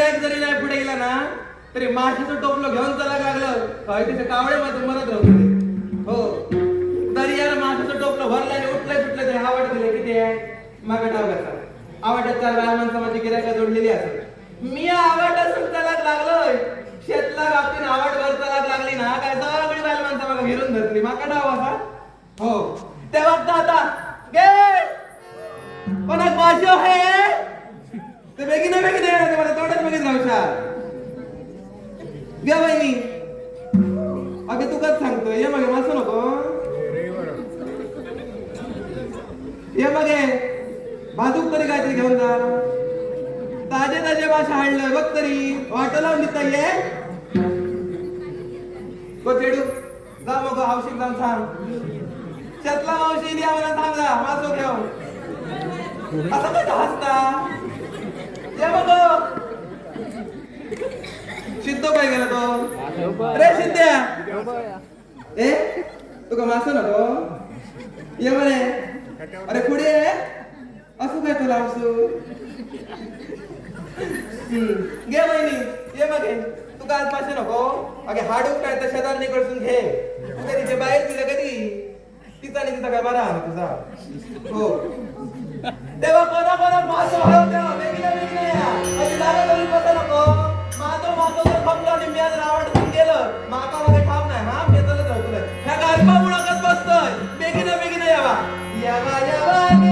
गिरायक जरी नाही पुढे गेला ना तरी माशाचं टोपलं घेऊन चला लागलं. काय तिथे कावळे मध्ये मरत राहतो हो. तरी यार माशाचं टोपलं भरलं आणि उठलं सुटलं तरी हा वाटत किती आहे? मागा डाव आवाट्यात चार बाया माणसं माझी गिरायका जोडलेली असत मी आवड असून त्याला लागलोय. शेतला बाबतीत आवाट भर चलाक लागली ना काय सगळी बाय माणसं मागा घेरून धरली. माका डाव असा हो. तेव्हा आता. गे! कोणाक भाषा आहे? ते बेगीन बेगीन येणार मला तोंडात बघित गावच्या घ्या बहिणी अगे तुकाच सांगतो सांगतोय? ये मगे मासू नको ये मगे भाजूक तरी काहीतरी घेऊन जा. ताजे ताजे भाषा हाडलं बघ तरी. वाट लावून देता ये गो चेडू जा मग हौशीक जाऊन सांग. शेतला मावशी इली मला सांगा जा घेऊन. असं कसं हसता? ये बघ. सिद्ध काय गेला तो. रे सिद्ध्या ए तुका मासो नको ये म्हणे अरे पुढे असू काय तुला असू घे बहिणी ये मग. तुका आज पाचशे नको? अगे हाडूक काय तर शेजार निकडसून घे. तुझ्या तिथे बाहेर दिलं कधी? तिचा आणि तिचा काय बरा हा तुझा? हो. तेव्हा कोणा कोणा मासो हळू तेव्हा माझं जर फक्त आणि मी आज गेलं. माका मध्ये ठाव नाही हा? मी चलत ह्या गारपा मुळाकच बसतोय बेगिना बेगिना यावा. यावा यावा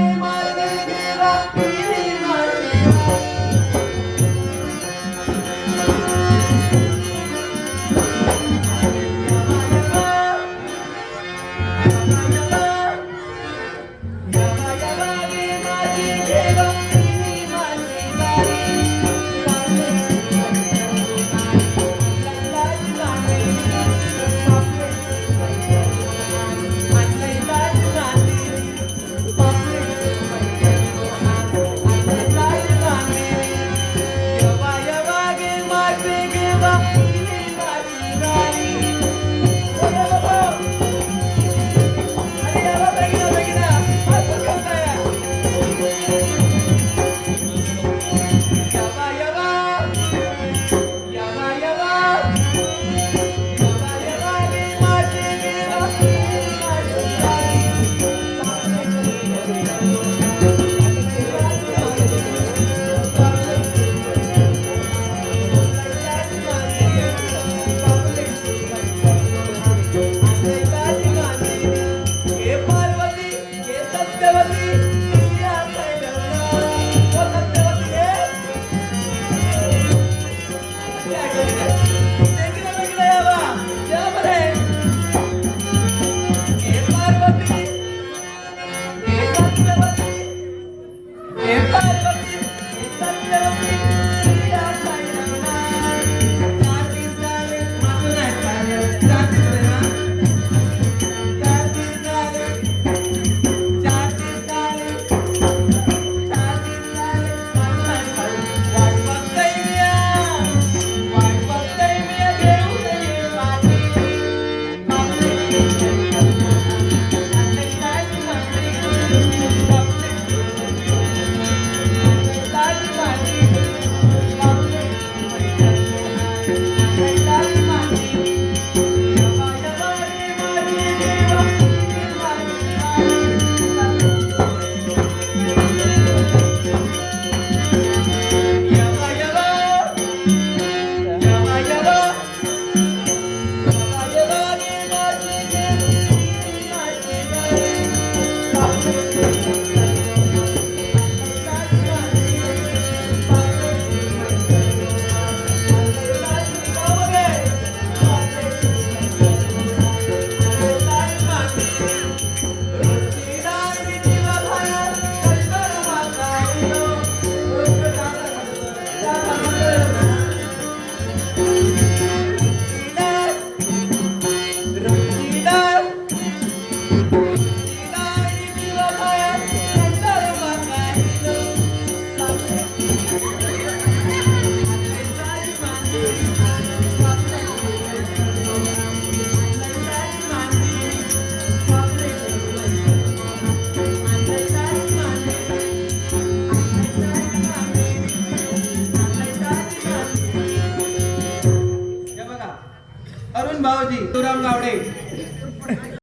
अरुण भाऊजी तुराम गावडे.